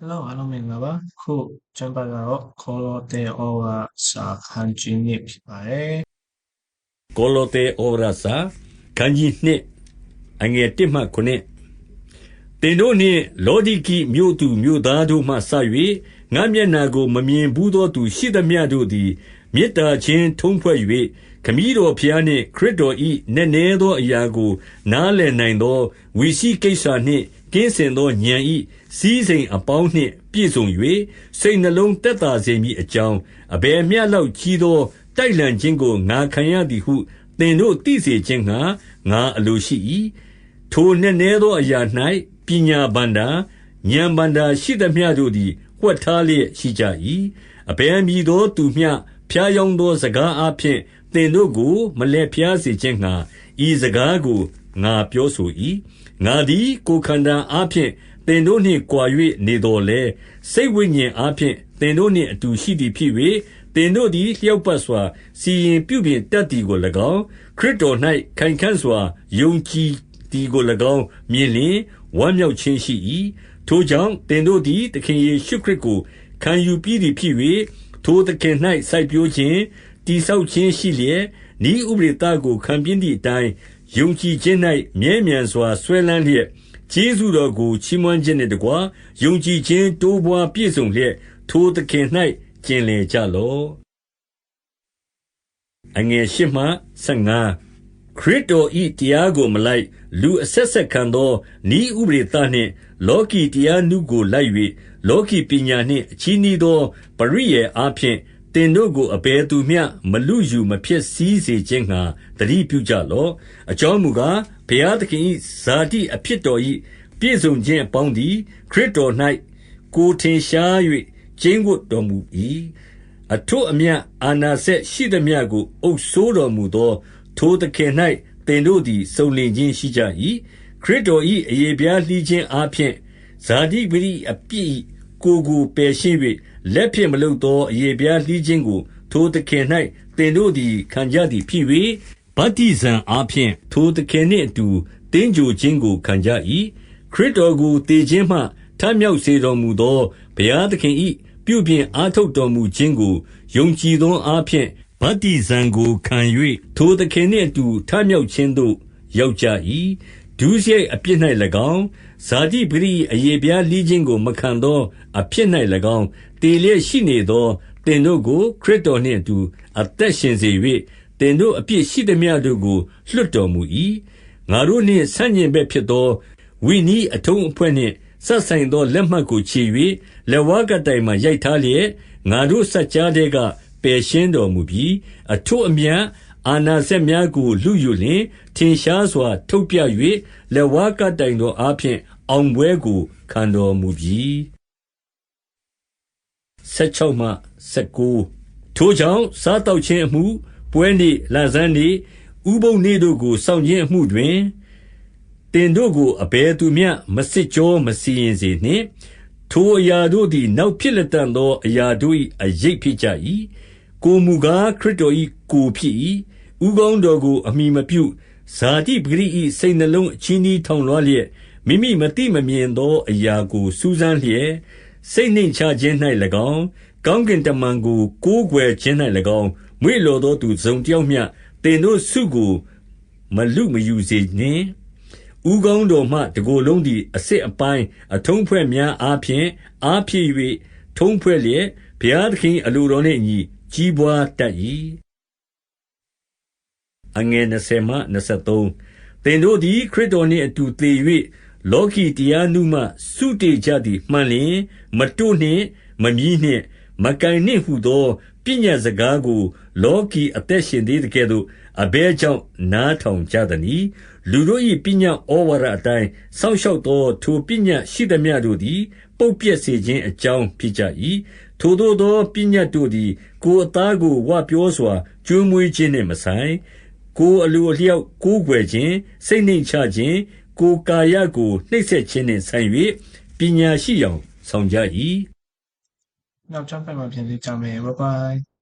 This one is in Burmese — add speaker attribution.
Speaker 1: Hello အားလုံးမင်္ဂလာပါခုကျမ်းပတ်ကတော့ခေါ်တော်တဲ့ဩဝါစာခန်းကြီးနှစ်ဖြစ်ပါတယ်
Speaker 2: ကိုလိုတေဩရစာခန်းကြီးနှစ်အငယ်1မှ9တင်တို့နှင့်လောဒီကိမြို့သူမြို့သားတို့မှဆ၍ ငါမျက်နာကိုမမြင်ဘူးသောသူရှိသမျှတို့သည် မေတ္တာချင်းထုံးဖွဲ့၍ခမည်းတော်ဖျားနှင့် ခရစ်တော်၏နည်းနည်းသောအရာကို နားလည်နိုင်သော ဝိရှိကိစ္စနှင့် ကင်းစင်သောဉာဏ်၏စည်းစိမ်အပေါင်းနှင့် ပြည့်စုံ၍စိတ်နှလုံးသက်သာစေမည်အကြောင်း အဘယ်မျှလောက်ကြီးသော တိုက်လှန်ခြင်းကို ငါခံရသည်ဟု သင်တို့သိစေခြင်းငှါ ငါအလိုရှိ၏။ထိုနက်နဲသောအရာ၌ပညာဘဏ္ဍာ၊ဥာဏ်ဘဏ္ဍာရှိသမျှတို့သည် ဝှက်ထားလျက်ရှိကြ၏။အဘယ်မည်သောသူမျှ ဖြားယောင်းသော စကားအားဖြင့် သင်တို့ကို မလှည့်ဖြားစေခြင်းငှါ ဤစကားကို ငါပြောဆို၏။ငါသည် ကိုယ်ခန္ဓာအားဖြင့် သင်တို့နှင့်ကွာ၍နေသော်လည်း၊စိတ်ဝိညာဉ်အားဖြင့် သင်တို့နှင့်အတူ ရှိသည်ဖြစ်၍၊သင်တို့သည် လျောက်ပတ်စွာ စီရင်ပြုပြင်တတ်သည်ကို၎င်း၊ခရစ်တော်၌ခိုင်ခံ့စွာ ယုံကြည်သည်ကို၎င်း မြင်လျှင် ဝမ်းမြောက်ခြင်းရှိ၏။ ထိုကြောင့်သင်တို့သည် သခင်ယေရှုခရစ်ကို ခံယူပြီးသည်ဖြစ်၍၊ထိုသခင်၌စိုက်ပျိုးခြင်း၊တည်ဆောက်ခြင်းရှိလျက်၊နည်းဥပဒေသကို ခံပြီးသည်အတိုင်း ယုံကြည်ခြင်း၌မြဲမြံစွာ စွဲလမ်းလျက် ကျေးဇူးတော်ကို ချီးမွမ်းခြင်းနှင့်တကွ ယုံကြည်ခြင်း တိုးပွားပြည့်စုံလျက် ထိုသခင်၌ကျင်လည်ကြလော့အငယ်၈မှ15 ခရစ်တော်ဤတရားကိုမလိုက် လူအဆက်ဆက်ခံသောဤဥပဒေသနှင့် လောကီတရားနုကိုလိုက်၍လောကီပညာနှင့် အချီးနှီးသော ပရိယေအားဖြင့် သင်တို့ကို အဘယ်သူမျှ မလူယူမဖြစ်စည်းစေခြင်းငှါတတိပြုကြလော့ အကြောင်းမူကား ဘုရားသခင်၏ဇာတိအဖြစ်တော်၏ပြည့်စုံခြင်းအပေါင်းသည် ခရစ်တော်၌ကိုထင်ရှား၍ကျင်းဝတ်တော်မူ၏အထွတ်အမြတ် အာနာစက်ရှိသမျှကို အုပ်ဆိုးတော်မူသော ထိုသခင်၌သင်တို့သည် စုံလင်ခြင်းရှိကြ၏ခရစ်တော်၏အယေပြားလှီးခြင်းအားဖြင့် ဇာတိပတိအပြစ် ကိုကို ပယ်ရှင်း၍လက်ဖြင့်မလုပ်သောအယေပြားလှီးခြင်းကို ထိုသခင်၌သင်တို့သည် ခံကြသည်ဖြစ်၍ဗတ္တိဇံအားဖြင့် ထိုသခင်နှင့်အတူတင်းကြိုခြင်းကို ခံကြ၏ခရစ်တော်ကိုတည်ခြင်းမှ ထမြောက်စေတော်မူသော ဘုရားသခင်၏ပြုပြင်အားထုတ်တော်မူခြင်းကို ယုံကြည်သောအားဖြင့် ဗတ္တိဇံကိုခံ၍ထိုသခင်နှင့်အတူ ထမြောက်ခြင်းသို့ ရောက်ကြ၏ဒုစရိုက်အပြစ်၌၎င်း ဇာတိပရိအယေပြားလှီးခြင်းကို မခံသောအဖြစ်၌၎င်းတည်လျက်ရှိနေသောတင်တို့ကို ခရစ်တော်နှင့်အတူ အသက်ရှင်စေ၍တင်တို့အပြစ်ရှိသမျှတို့ကို လွတ်တော်မူ၏ငါတို့နှင့် ဆန့်ကျင်ဘက်ဖြစ်သော ဝိနည်းအထုံးအဖွဲ့နှင့် စပ်ဆိုင်သော လက်မှတ်ကို ခြေ၍လက်ဝါးကတိုင်မှရိုက်ထားလျက် ငါတို့စัจ जा တဲ့က ပယ်ရှင်းတော်မူပြီးအထွတ်အမြတ် အာနာစက်များကိုလူယူလျင် ထင်ရှားစွာ ထုတ်ပြ၍လက်ဝါးကတိုင်တော်အားဖြင့် အောင်ပွဲကို ခံတော်မူပြီး16မှ19ထိုကြောင့် စားတော့ခြင်းအမှု ပွဲနေ့ လဆန်းနေ့ ဥပုံနေ့တို့ကို စောင့်ခြင်းအမှုတွင်တင်တို့ကို အဘယ်သူမျှ မစစ်ကြောမစီရင်စေနှင့် ထိုအရာတို့သည် နောက်ဖြစ်လက်တန်သော အရာတို့၏အရိပ်ဖြစ်ကြ၏ ကိုမူကား ခရစ်တော်၏ကိုဖြစ်၏ဥကောင်းတော်ကို အမိမပြု ဇာတိပဂရိ၏စိတ်နှလုံးအချင်းဤထောင်လွှားလျက် မိမိမတိမမြင်သောအရာကို စူးစမ်းလျက် စိတ်နှိမ်ချခြင်း၌၎င်း ကောင်းကင်တမန်ကို ကိုးကွယ်ခြင်း၌၎င်း မွေ့လော်သောသူဇုံတယောက်မျှတင်တို့စုကို မလူမယူစေနှင့် ဦးကောင်းတော်မှ တကိုယ်လုံးသည်အစစ်အပိုင်း အထုံးဖွဲ့များအားဖြင့် အားဖြည့်၍ထုံးဖွဲ့လျက် ဘုရားသခင် အလိုတော်နှင့်အညီ ကြီးပွားတတ်၏အငယ်20မှ23သင်တို့သည် ခရစ်တော်နှင့်အတူသေ၍လောကီတရားနုမှ စုတေကြသည်မှန်လျင် မတို့နှင့် မမြည်နှင့် မကင်နှင့်ဟုသော ပညတ်စကားကို လောကီအသက်ရှင်သေးတကဲ့သို့ အဘဲကြောင့် နားထောင်ကြသနည်း လူတို့၏ပညတ်ဩဝါဒအတိုင်း စောင့်ရှောက်သော ထိုပညတ်ရှိသမျှတို့သည် ပုပ်ပြက်စေခြင်းအကြောင်း ဖြစ်ကြ၏ထိုသို့သော ပညတ်တို့သည် ကိုယ်အသားကို ဝပြောစွာ ကျွေးမွေးခြင်းနှင့်မဆိုင် ကိုယ်အလိုအလျောက် ကိုးကွယ်ခြင်း စိတ်နှိမ်ချခြင်း ကိုယ်ကာယကို နှိပ်စက်ခြင်းနှင့်ဆိုင်၍ပညာရှိအောင်ဆောင်ကြ၏
Speaker 1: နောက်ကျမ်းပတ်မှာ ပြန်လေးကြမယ် bye bye